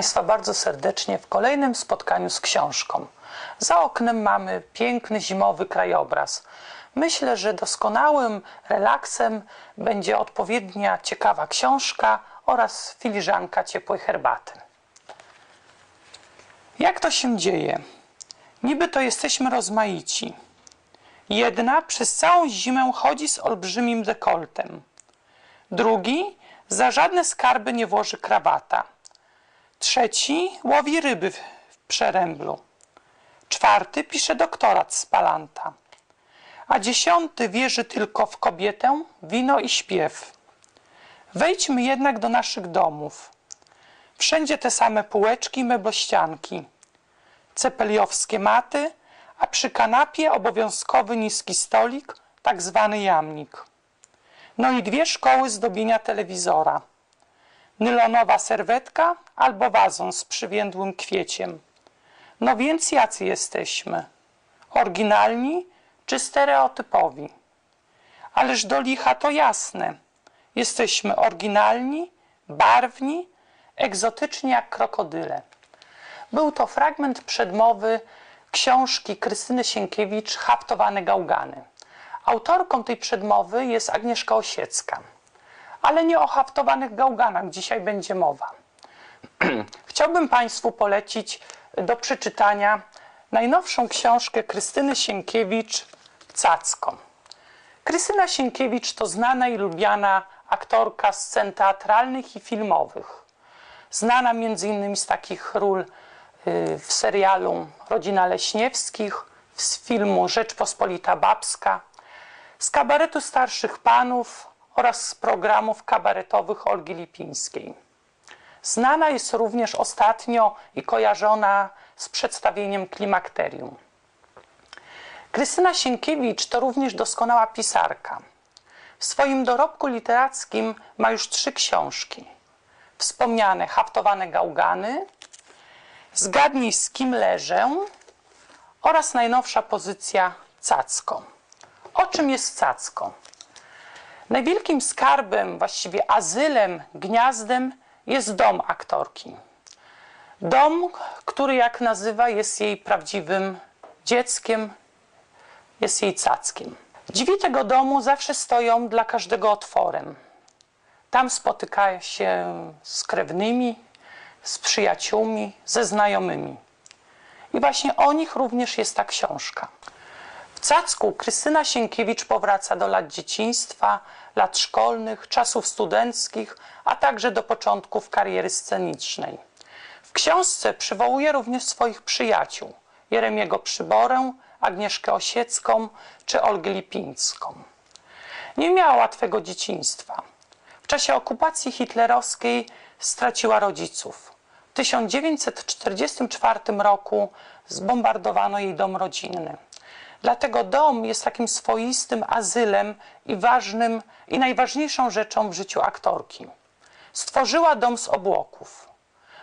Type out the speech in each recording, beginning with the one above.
Państwa bardzo serdecznie w kolejnym spotkaniu z książką. Za oknem mamy piękny zimowy krajobraz. Myślę, że doskonałym relaksem będzie odpowiednia ciekawa książka oraz filiżanka ciepłej herbaty. Jak to się dzieje? Niby to jesteśmy rozmaici. Jedna przez całą zimę chodzi z olbrzymim dekoltem. Drugi za żadne skarby nie włoży krawata. Trzeci łowi ryby w przeręblu. Czwarty pisze doktorat z palanta. A dziesiąty wierzy tylko w kobietę, wino i śpiew. Wejdźmy jednak do naszych domów. Wszędzie te same półeczki i meblościanki. Cepeliowskie maty, a przy kanapie obowiązkowy niski stolik, tak zwany jamnik. No i dwie szkoły zdobienia telewizora. Nylonowa serwetka albo wazon z przywiędłym kwieciem. No więc jacy jesteśmy? Oryginalni czy stereotypowi? Ależ do licha to jasne. Jesteśmy oryginalni, barwni, egzotyczni jak krokodyle. Był to fragment przedmowy książki Krystyny Sienkiewicz Haftowane gałgany. Autorką tej przedmowy jest Agnieszka Osiecka. Ale nie o haftowanych gałganach dzisiaj będzie mowa. Chciałbym Państwu polecić do przeczytania najnowszą książkę Krystyny Sienkiewicz Cacko. Krystyna Sienkiewicz to znana i lubiana aktorka scen teatralnych i filmowych. Znana m.in. z takich ról y, w serialu Rodzina Leśniewskich, z filmu Rzeczpospolita Babska, z kabaretu starszych panów oraz z programów kabaretowych Olgi Lipińskiej. Znana jest również ostatnio i kojarzona z przedstawieniem Klimakterium. Krystyna Sienkiewicz to również doskonała pisarka. W swoim dorobku literackim ma już trzy książki. Wspomniane Haftowane gałgany, Zgadnij z kim leżę oraz najnowsza pozycja Cacko. O czym jest Cacko? Najwielkim skarbem, właściwie azylem, gniazdem jest dom aktorki. Dom, który jak nazywa jest jej prawdziwym dzieckiem, jest jej cackiem. Drzwi tego domu zawsze stoją dla każdego otworem. Tam spotyka się z krewnymi, z przyjaciółmi, ze znajomymi. I właśnie o nich również jest ta książka. W Cacku Krystyna Sienkiewicz powraca do lat dzieciństwa, lat szkolnych, czasów studenckich, a także do początków kariery scenicznej. W książce przywołuje również swoich przyjaciół Jeremiego Przyborę, Agnieszkę Osiecką czy Olgę Lipińską. Nie miała łatwego dzieciństwa. W czasie okupacji hitlerowskiej straciła rodziców. W 1944 roku zbombardowano jej dom rodzinny. Dlatego dom jest takim swoistym azylem i ważnym i najważniejszą rzeczą w życiu aktorki. Stworzyła dom z obłoków.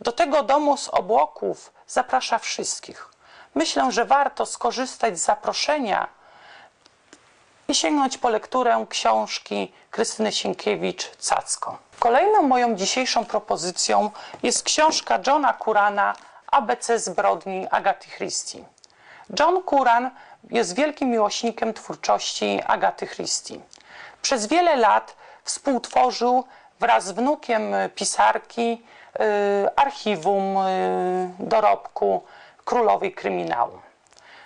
Do tego domu z obłoków zaprasza wszystkich. Myślę, że warto skorzystać z zaproszenia i sięgnąć po lekturę książki Krystyny Sienkiewicz Cacko. Kolejną moją dzisiejszą propozycją jest książka Johna Kurana ABC zbrodni Agaty Christie. John Kuran jest wielkim miłośnikiem twórczości Agaty Christie. Przez wiele lat współtworzył wraz z wnukiem pisarki y, archiwum y, dorobku królowej kryminału.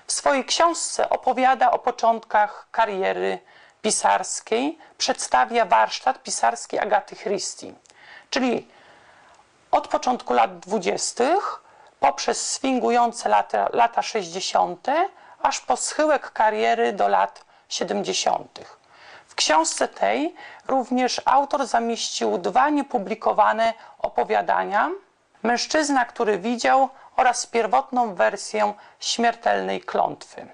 W swojej książce opowiada o początkach kariery pisarskiej, przedstawia warsztat pisarski Agaty Christie, czyli od początku lat dwudziestych poprzez swingujące lata, lata 60., aż po schyłek kariery do lat 70. W książce tej również autor zamieścił dwa niepublikowane opowiadania Mężczyzna, który widział oraz pierwotną wersję śmiertelnej klątwy.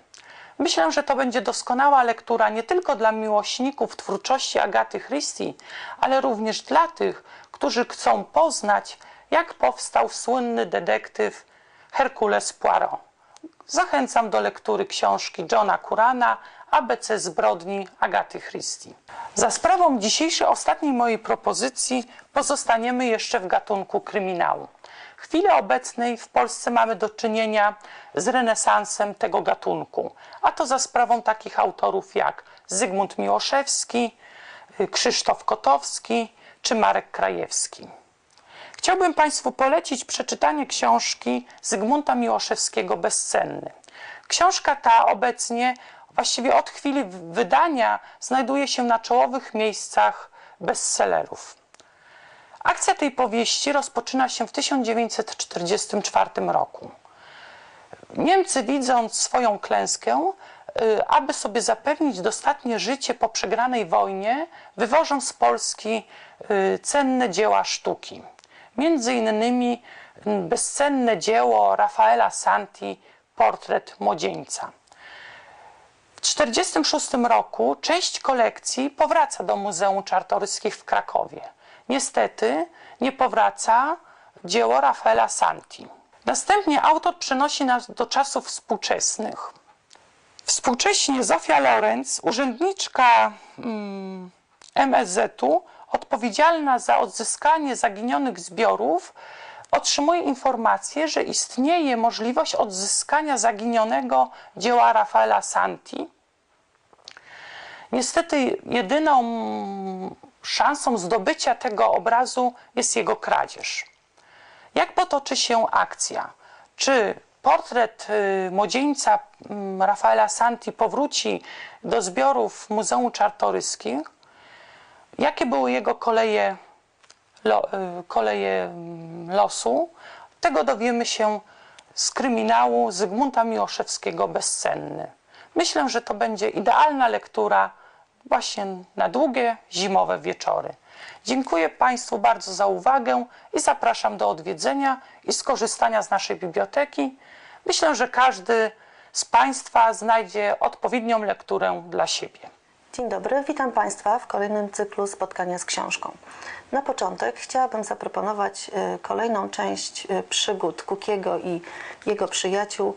Myślę, że to będzie doskonała lektura nie tylko dla miłośników twórczości Agaty Christie, ale również dla tych, którzy chcą poznać, jak powstał słynny detektyw Herkules Poirot. Zachęcam do lektury książki Johna Kurana ABC zbrodni Agaty Christie. Za sprawą dzisiejszej ostatniej mojej propozycji pozostaniemy jeszcze w gatunku kryminału. W chwili obecnej w Polsce mamy do czynienia z renesansem tego gatunku, a to za sprawą takich autorów jak Zygmunt Miłoszewski, Krzysztof Kotowski czy Marek Krajewski. Chciałbym Państwu polecić przeczytanie książki Zygmunta Miłoszewskiego Bezcenny. Książka ta obecnie, właściwie od chwili wydania, znajduje się na czołowych miejscach bestsellerów. Akcja tej powieści rozpoczyna się w 1944 roku. Niemcy, widząc swoją klęskę, y, aby sobie zapewnić dostatnie życie po przegranej wojnie, wywożą z Polski y, cenne dzieła sztuki. Między innymi bezcenne dzieło Rafaela Santi Portret młodzieńca. W 1946 roku część kolekcji powraca do Muzeum Czartoryskich w Krakowie. Niestety nie powraca dzieło Rafaela Santi. Następnie autor przenosi nas do czasów współczesnych. Współcześnie Zofia Lorenz, urzędniczka mm, MSZ-u, odpowiedzialna za odzyskanie zaginionych zbiorów, otrzymuje informację, że istnieje możliwość odzyskania zaginionego dzieła Rafaela Santi. Niestety jedyną szansą zdobycia tego obrazu jest jego kradzież. Jak potoczy się akcja? Czy portret y, młodzieńca mm, Rafaela Santi powróci do zbiorów Muzeum Czartoryskich? Jakie były jego koleje, lo, y, koleje mm, losu? Tego dowiemy się z kryminału Zygmunta Miłoszewskiego Bezcenny. Myślę, że to będzie idealna lektura właśnie na długie zimowe wieczory. Dziękuję Państwu bardzo za uwagę i zapraszam do odwiedzenia i skorzystania z naszej biblioteki. Myślę, że każdy z Państwa znajdzie odpowiednią lekturę dla siebie. Dzień dobry, witam Państwa w kolejnym cyklu spotkania z książką. Na początek chciałabym zaproponować e, kolejną część e, przygód Kukiego i jego przyjaciół,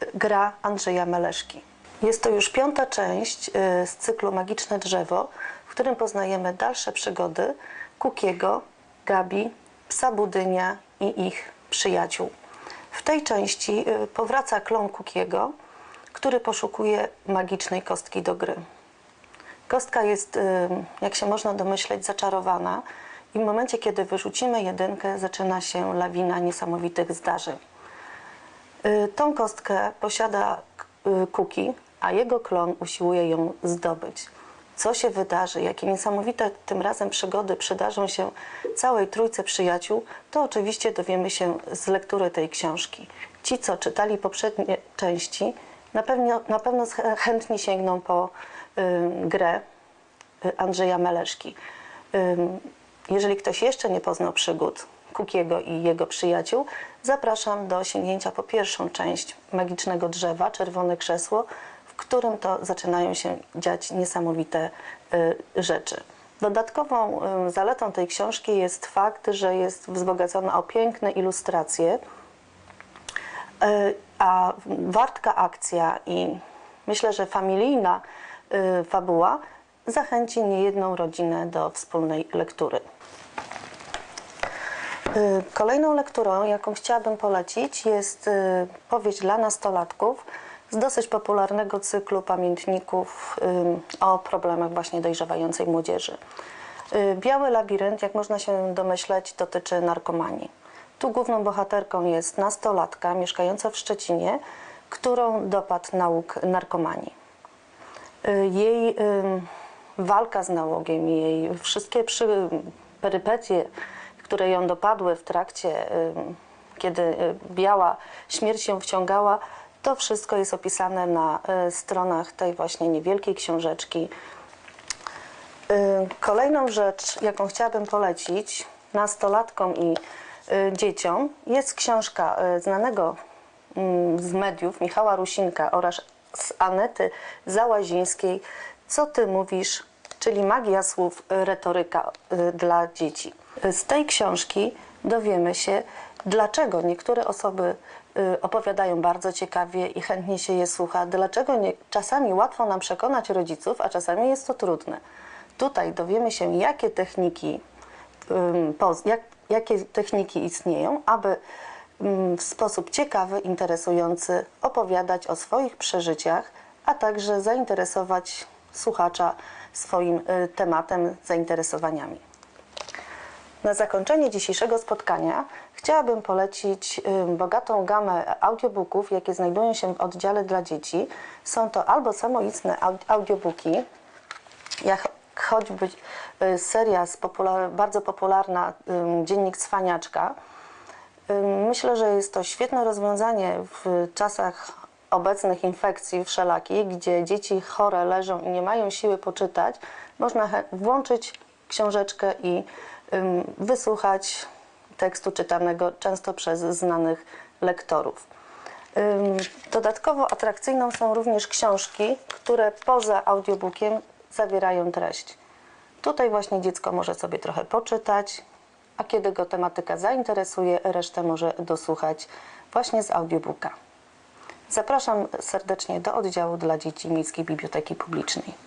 e, gra Andrzeja Meleszki. Jest to już piąta część z cyklu Magiczne Drzewo, w którym poznajemy dalsze przygody Kukiego, Gabi, psa Budynia i ich przyjaciół. W tej części powraca klon Kukiego, który poszukuje magicznej kostki do gry. Kostka jest, jak się można domyśleć, zaczarowana i w momencie, kiedy wyrzucimy jedynkę, zaczyna się lawina niesamowitych zdarzeń. Y, tą kostkę posiada Kuki, a jego klon usiłuje ją zdobyć. Co się wydarzy, jakie niesamowite tym razem przygody przydarzą się całej trójce przyjaciół, to oczywiście dowiemy się z lektury tej książki. Ci, co czytali poprzednie części, na pewno, na pewno chętnie sięgną po y, grę y, Andrzeja Meleszki. Y, jeżeli ktoś jeszcze nie poznał przygód Kukiego i jego przyjaciół, zapraszam do sięgnięcia po pierwszą część Magicznego Drzewa, Czerwone Krzesło, w którym to zaczynają się dziać niesamowite rzeczy. Dodatkową zaletą tej książki jest fakt, że jest wzbogacona o piękne ilustracje, a wartka akcja i myślę, że familijna y, fabuła zachęci niejedną rodzinę do wspólnej lektury. Y, kolejną lekturą, jaką chciałabym polecić, jest y, powieść dla nastolatków z dosyć popularnego cyklu pamiętników o problemach właśnie dojrzewającej młodzieży. Biały labirynt, jak można się domyśleć, dotyczy narkomanii. Tu główną bohaterką jest nastolatka mieszkająca w Szczecinie, którą dopadł nauk narkomanii. Jej walka z nałogiem, jej wszystkie przy, perypetie, które ją dopadły w trakcie, kiedy y, biała śmierć ją wciągała, to wszystko jest opisane na y, stronach tej właśnie niewielkiej książeczki. Kolejną rzecz, jaką chciałabym polecić nastolatkom i dzieciom jest książka znanego mm, z mediów Michała Rusinka oraz z Anety Załazińskiej Co ty mówisz, czyli magia słów, y, retoryka dla dzieci. Z tej książki dowiemy się, dlaczego niektóre osoby opowiadają bardzo ciekawie i chętnie się je słucha, dlaczego nie, czasami łatwo nam przekonać rodziców, a czasami jest to trudne. Tutaj dowiemy się, jakie techniki jak, jakie techniki istnieją, aby w sposób ciekawy, interesujący opowiadać o swoich przeżyciach, a także zainteresować słuchacza swoim y, tematem, zainteresowaniami. Na zakończenie dzisiejszego spotkania chciałabym polecić ym, bogatą gamę audiobooków, jakie znajdują się w oddziale dla dzieci. Są to albo samoistne aud- audiobooki, jak choćby y, seria popular- bardzo popularna Dziennik Cwaniaczka. Myślę, że jest to świetne rozwiązanie w czasach obecnych infekcji wszelakich, gdzie dzieci chore leżą i nie mają siły poczytać. Można włączyć książeczkę i wysłuchać tekstu czytanego często przez znanych lektorów. Dodatkowo atrakcyjną są również książki, które poza audiobookiem zawierają treść. Tutaj właśnie dziecko może sobie trochę poczytać, a kiedy go tematyka zainteresuje, resztę może dosłuchać właśnie z audiobooka. Zapraszam serdecznie do oddziału dla dzieci Miejskiej Biblioteki Publicznej.